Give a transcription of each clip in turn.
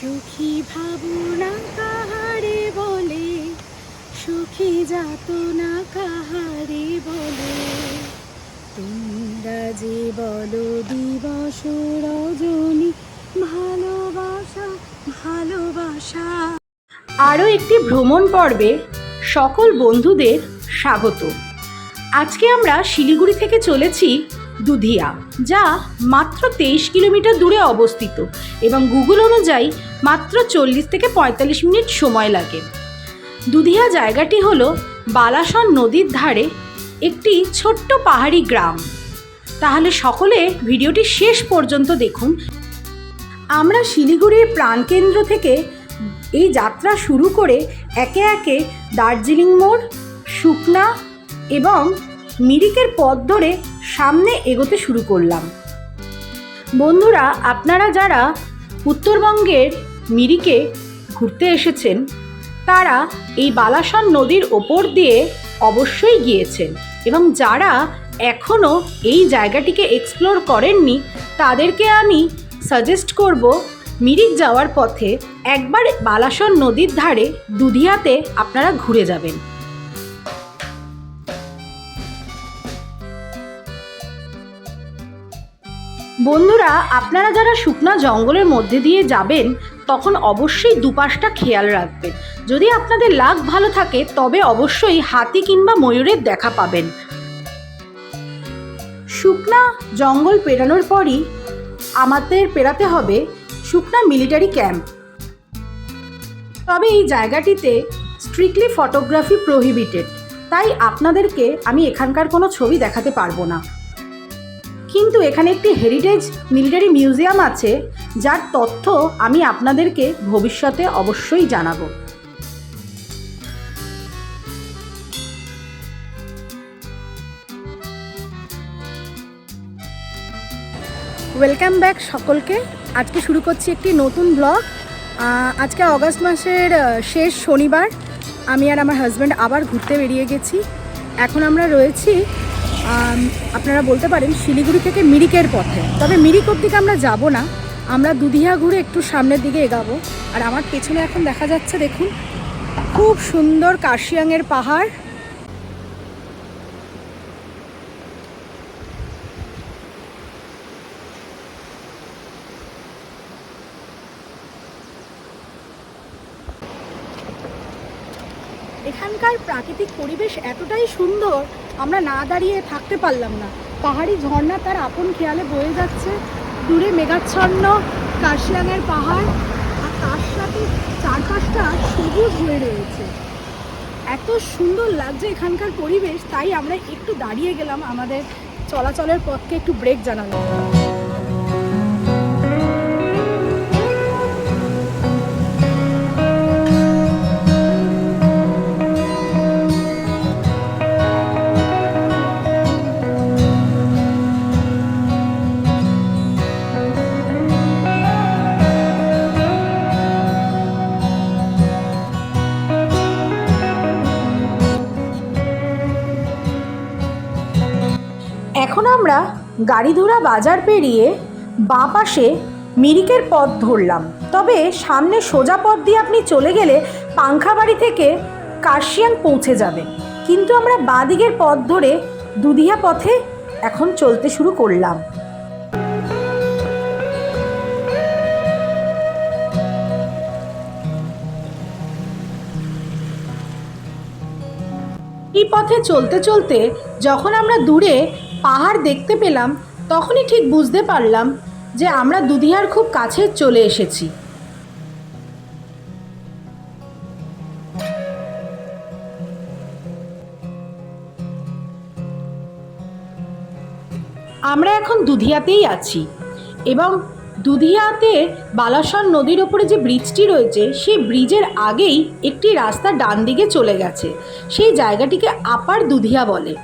সুখী ভাবনা কাহারে বলে? সুখী যাত না কাহারে বলে? তোমরা যে বলো দিবস রজনী, ভালোবাসা ভালোবাসা। আরও একটি ভ্রমণ পর্বে সকল বন্ধুদের স্বাগত। আজকে আমরা শিলিগুড়ি থেকে চলেছি দুধিয়া, যা মাত্র তেইশ কিলোমিটার দূরে অবস্থিত এবং গুগল অনুযায়ী মাত্র চল্লিশ থেকে পঁয়তাল্লিশ মিনিট সময় লাগে। দুধিয়া জায়গাটি হলো বালাসন নদীর ধারে একটি ছোট্ট পাহাড়ি গ্রাম। তাহলে সকলে ভিডিওটি শেষ পর্যন্ত দেখুন। আমরা শিলিগুড়ির প্রাণকেন্দ্র থেকে এই যাত্রা শুরু করে একে একে দার্জিলিং মোড় সুকনা এবং মিরিকের পথ ধরে সামনে এগোতে শুরু করলাম। বন্ধুরা, আপনারা যারা উত্তরবঙ্গের মিরিকে ঘুরতে এসেছেন, তারা এই বালাসন নদীর ওপর দিয়ে অবশ্যই গিয়েছেন এবং যারা এখনও এই জায়গাটিকে এক্সপ্লোর করেননি, তাদেরকে আমি সাজেস্ট করব মিরিক যাওয়ার পথে একবার বালাসন নদীর ধারে দুধিয়াতে আপনারা ঘুরে যাবেন। বন্ধুরা, আপনারা যারা শুকনা জঙ্গলের মধ্যে দিয়ে যাবেন, তখন অবশ্যই দুপাশটা খেয়াল রাখবেন। যদি আপনাদের লাক ভালো থাকে, তবে অবশ্যই হাতি কিংবা ময়ূরের দেখা পাবেন। শুকনা জঙ্গল পেরানোর পরই আমাদের পেরাতে হবে শুকনা মিলিটারি ক্যাম্প। তবে এই জায়গাটিতে স্ট্রিক্টলি ফটোগ্রাফি প্রহিবিটেড, তাই আপনাদেরকে আমি এখানকার কোনো ছবি দেখাতে পারব না। কিন্তু এখানে একটি হেরিটেজ মিলিটারি মিউজিয়াম আছে, যার তথ্য আমি আপনাদেরকে ভবিষ্যতে অবশ্যই জানাব। ওয়েলকাম ব্যাক সকলকে। আজকে শুরু করছি একটি নতুন ব্লগ আজকে অগস্ট মাসের শেষ শনিবার। আমি আর আমার হাজব্যান্ড আবার ঘুরতে বেরিয়ে গেছি। এখন আমরা রয়েছি আপনারা বলতে পারেন শিলিগুড়ি থেকে মিরিকের পথে। তবে মিরিক অব্দিকে আমরা যাব না। আমরা দুধিয়া ঘুরে একটু সামনের দিকে এগাবো। আর আমার পেছনে এখন দেখা যাচ্ছে, দেখুন, খুব সুন্দর কাশিয়াংয়ের পাহাড়। এখানকার প্রাকৃতিক পরিবেশ এতটাই সুন্দর, আমরা না দাঁড়িয়ে থাকতে পারলাম না। পাহাড়ি ঝর্ণা তার আপন খেয়ালে বয়ে যাচ্ছে। দূরে মেঘাচ্ছন্ন কার্শিয়াংয়ের পাহাড়, আর তার সাথে চারপাশটা সবুজ হয়ে রয়েছে। এত সুন্দর লাগছে এখানকার পরিবেশ, তাই আমরা একটু দাঁড়িয়ে গেলাম আমাদের চলাচলের পথকে একটু ব্রেক জানানো গাড়িধুরা বাজার পেরিয়ে বাঁ পাশে মিরিকের পথ ধরলাম। তবে সামনে সোজা পথ দিয়ে আপনি চলে গেলে পাংখাবাড়ি থেকে কার্শিয়াং পৌঁছে যাবে। কিন্তু আমরা বাঁ দিকের পথ ধরে দুধিয়া পথে এখন চলতে শুরু করলাম। এই পথে চলতে চলতে যখন আমরা দূরে পাহাড় দেখতে পেলাম, তখনই ঠিক বুঝতে পারলাম যে আমরা দুধিয়ার খুব কাছে চলে এসেছি। আমরা এখন দুধিয়াতেই আছি এবং দুধিয়াতে বালাসন নদীর ওপরে যে ব্রিজটি রয়েছে, সেই ব্রিজের আগেই একটি রাস্তা ডান দিকে চলে গেছে। সেই জায়গাটিকে আপার দুধিয়া বলে।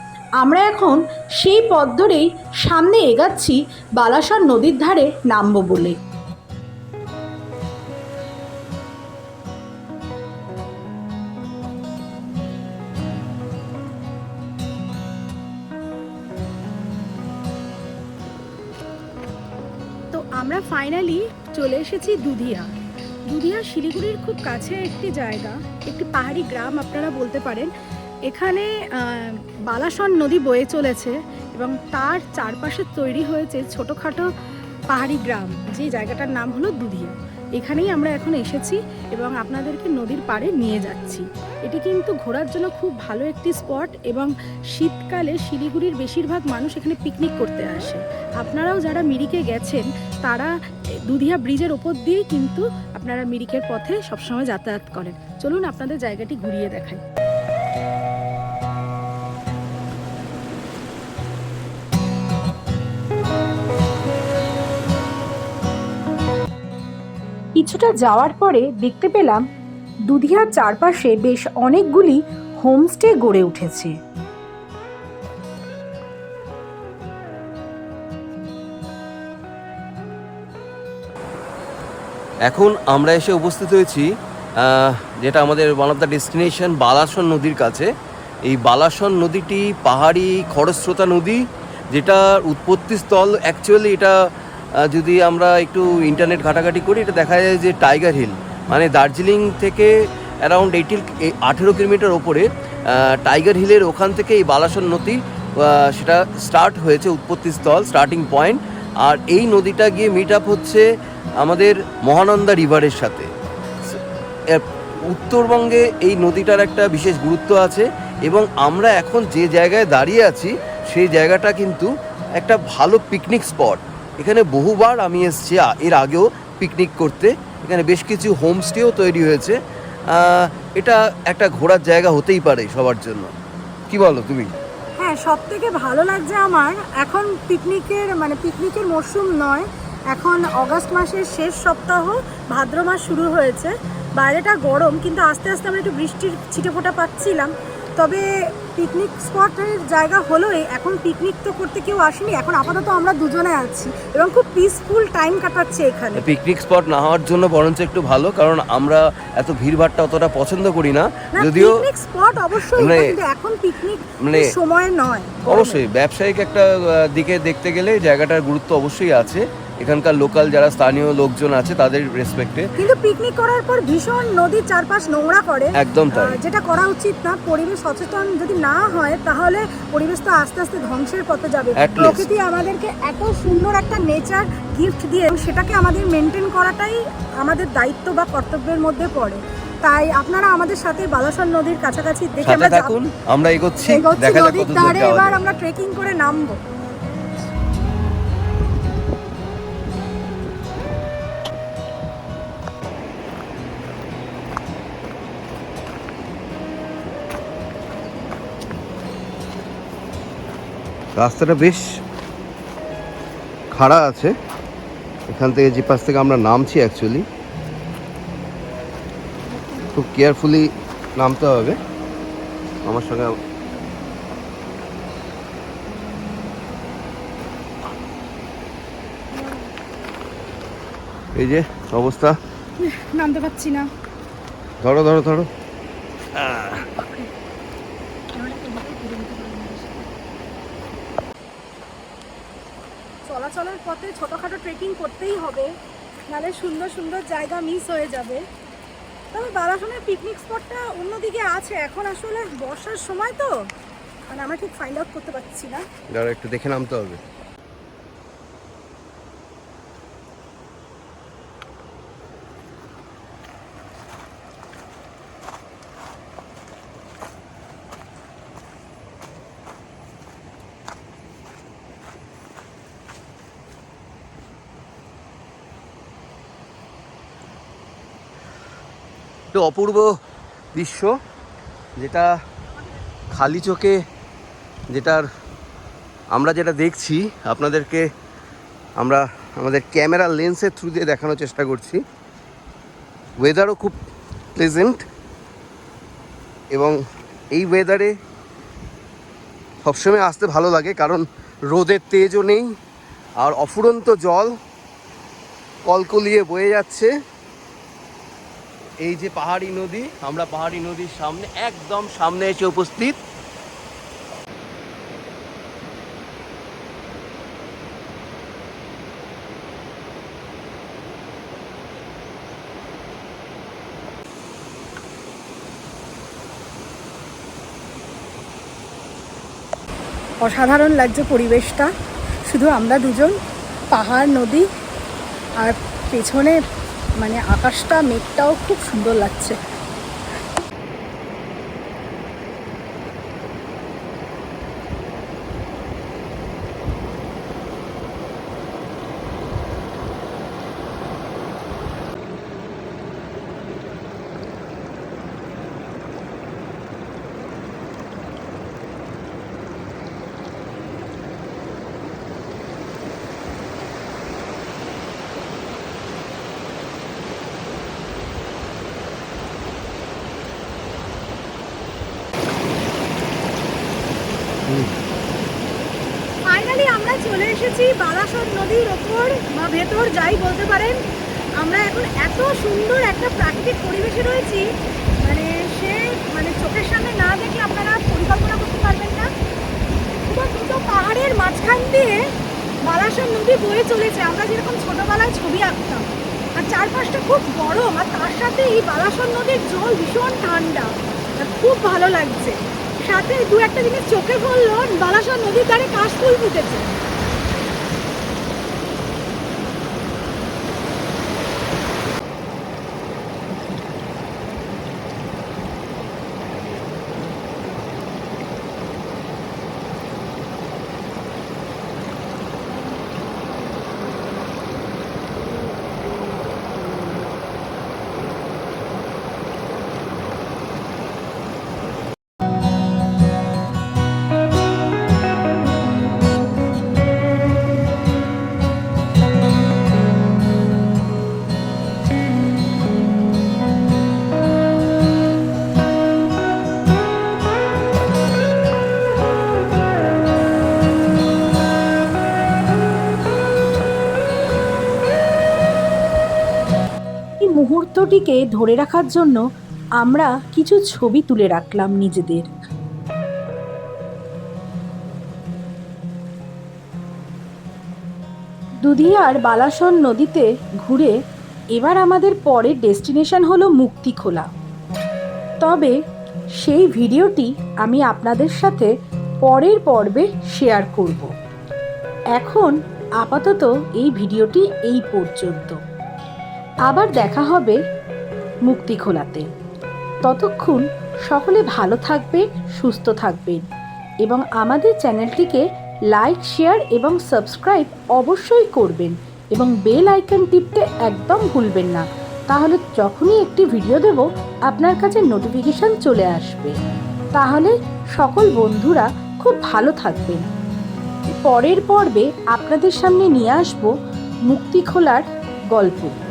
আমরা এখন সেই পথ ধরেই সামনে এগাচ্ছি বালাসর নদীর ধারে নামবো বলে। তো আমরা ফাইনালি চলে এসেছি দুধিয়া। দুধিয়া শিলিগুড়ির খুব কাছে একটি জায়গা, একটি পাহাড়ি গ্রাম, আপনারা বলতে পারেন। এখানে বালাসন নদী বয়ে চলেছে এবং তার চারপাশে তৈরি হয়েছে ছোটোখাটো পাহাড়ি গ্রাম, যে জায়গাটার নাম হলো দুধিয়া। এখানেই আমরা এখন এসেছি এবং আপনাদেরকে নদীর পাড়ে নিয়ে যাচ্ছি। এটি কিন্তু ঘোরার জন্য খুব ভালো একটি স্পট এবং শীতকালে শিলিগুড়ির বেশিরভাগ মানুষ এখানে পিকনিক করতে আসে। আপনারাও যারা মিরিকে গেছেন, তারা দুধিয়া ব্রিজের ওপর দিয়েই কিন্তু আপনারা মিরিকের পথে সবসময় যাতায়াত করেন। চলুন আপনাদের জায়গাটি ঘুরিয়ে দেখাই। কিছুটা যাওয়ার পরে দেখতে পেলাম দুধিয়ার চারপাশে বেশ অনেকগুলি হোমস্টে গড়ে উঠেছে। এখন আমরা এসে উপস্থিত হয়েছি যেটা আমাদের one of the destination Balason নদীর কাছে। এই বালাসন নদীটি পাহাড়ি খরস্রোতা নদী, যেটার উৎপত্তি স্থল অ্যাকচুয়ালি এটা যদি আমরা একটু ইন্টারনেট ঘাটাঘাটি করি, এটা দেখা যায় যে টাইগার হিল মানে দার্জিলিং থেকে অ্যারাউন্ড এইটিন আঠেরো কিলোমিটার ওপরে টাইগার হিলের ওখান থেকে এই বালাসন নদী সেটা স্টার্ট হয়েছে উৎপত্তি স্থল স্টার্টিং পয়েন্ট আর এই নদীটা গিয়ে মিট আপ হচ্ছে আমাদের মহানন্দা রিভারের সাথে। উত্তরবঙ্গে এই নদীটার একটা বিশেষ গুরুত্ব আছে, এবং আমরা এখন যে জায়গায় দাঁড়িয়ে আছি, সেই জায়গাটা কিন্তু একটা ভালো পিকনিক স্পট এখানে বহুবার আমি এসেছি এর আগেও পিকনিক করতে। এখানে বেশ কিছু হোমস্টেও তৈরি হয়েছে। এটা একটা ঘোরার জায়গা হতেই পারে সবার জন্য। কি বলো তুমি? হ্যাঁ সব থেকে ভালো লাগছে আমার, এখন পিকনিকের মানে পিকনিকের মরশুম নয়, এখন অগাস্ট মাসের শেষ সপ্তাহ, ভাদ্র মাস শুরু হয়েছে। বাইরেটা গরম, কিন্তু আস্তে আস্তে আমরা একটু বৃষ্টির ছিটেফোঁটা পাচ্ছিলাম। তবে পিকনিক স্পটের জায়গা হলোই। এখন পিকনিক তো করতে কেউ আসেনি এখন আপাতত আমরা দুজনে আছি। এবং খুব পিসফুল টাইম কাটাচ্ছে এখানে। পিকনিক স্পট না হওয়ার জন্য বরঞ্চ একটু ভালো কারণ আমরা এত ভিড়ভাড়টা অতটা পছন্দ করি না। না যদিও পিকনিক স্পট অবশ্যই মানে- কিন্তু এখন পিকনিক মানে- সময় নয়। অবশ্যই ব্যবসায়িক একটা দিকে দেখতে গেলে জায়গাটার গুরুত্ব অবশ্যই আছে। এখানকার লোকাল যারা স্থানীয় লোকজন আছে তাদের রেসপেক্টে কিন্তু পিকনিক করার পর ভীষণ নদীর চারপাশ নোংরা করে একদম তাই। যেটা করা উচিত না পরিবেশ সচেতন যদি না হয় তাহলে পরিবেশ তো আস্তে আস্তে ধ্বংসের পথে যাবে। প্রকৃতি আমাদেরকে এত সুন্দর একটা নেচার গিফট দিয়ে সেটাকে আমাদের মেনটেন করাটাই আমাদের দায়িত্ব বা কর্তব্যের মধ্যে পড়ে। তাই আপনারা আমাদের সাথে বালাসন নদীর কাছাকাছি দেখে আমরা থাকুন আমরা এগোচ্ছি দেখা যাক কত দূর এবার আমরা ট্রেকিং করে নামবো। রাস্তাটা বেশ খাড়া আছে। এখান থেকে যে পাশ থেকে আমরা নামছি অ্যাকচুয়ালি খুব কেয়ারফুলি নামতে হবে। আমার সঙ্গে এই যে অবস্থা। নামতে পারছি না। ধরো ধরো ধরো চলাচলের পথে ছোটোখাটো ট্রেকিং করতেই হবে নাহলে সুন্দর সুন্দর জায়গা মিস হয়ে যাবে। তবে বালাসনের পিকনিক স্পটটা অন্যদিকে আছে, এখন আসলে বর্ষার সময় তো মানে আমরা ঠিক ফাইন্ড আউট করতে পারছি না। একটু দেখে নামতে হবে। একটু অপূর্ব দৃশ্য, যেটা খালি চোখে যেটার আমরা যেটা দেখছি, আপনাদেরকে আমরা আমাদের ক্যামেরা লেন্সের থ্রু দিয়ে দেখানোর চেষ্টা করছি। ওয়েদারও খুব প্লেজেন্ট এবং এই ওয়েদারে সবসময় আসতে ভালো লাগে, কারণ রোদের তেজও নেই আর অফুরন্ত জল কলকলিয়ে বয়ে যাচ্ছে। এই যে পাহাড়ি নদী, আমরা পাহাড়ি নদীর সামনে, একদম সামনে এসে উপস্থিত। অসাধারণ লাগছে পরিবেশটা। শুধু আমরা দুজন, পাহাড়, নদী, আর পেছনে মানে আকাশটা মেঘটাও খুব সুন্দর লাগছে ফাইনালি আমরা চলে এসেছি বালাসন নদীর ওপর বা ভেতর যাই বলতে পারেন। আমরা এখন এত সুন্দর একটা প্রাকৃতিক পরিবেশে রয়েছি মানে সে মানে চোখের সামনে না দেখে আপনারা পরিকল্পনা করতে পারবেন না। দুটো পাহাড়ের মাঝখান দিয়ে বালাসন নদী বয়ে চলেছে। আমরা যেরকম ছোটবেলায় ছবি আঁকতাম, আর চারপাশটা খুব গরম, আর তার সাথে এই বালাসন নদীর জল ভীষণ ঠান্ডা খুব ভালো লাগছে। সাথে দু একটা জিনিস চোখে পড়ল বালাসর নদীর ধারে কাশফুল ফুটেছে। এই মুহূর্তটিকে ধরে রাখার জন্য আমরা কিছু ছবি তুলে রাখলাম নিজেদের। দুধিয়ার বালাসন নদীতে ঘুরে এবার আমাদের পরের ডেস্টিনেশন হলো মুক্তিখোলা। তবে সেই ভিডিওটি আমি আপনাদের সাথে পরের পর্বে শেয়ার করব। এখন আপাতত এই ভিডিওটি এই পর্যন্ত। আবার দেখা হবে মুক্তিখোলাতে ততক্ষণ সকলে ভালো থাকবেন, সুস্থ থাকবেন এবং আমাদের চ্যানেলটিকে লাইক, শেয়ার এবং সাবস্ক্রাইব অবশ্যই করবেন এবং বেল আইকন টিপতে একদম ভুলবেন না। তাহলে যখনই একটি ভিডিও দেব, আপনার কাছে নোটিফিকেশন চলে আসবে। তাহলে সকল বন্ধুরা খুব ভালো থাকবেন। পরের পর্বে আপনাদের সামনে নিয়ে আসব মুক্তিখোলার গল্প।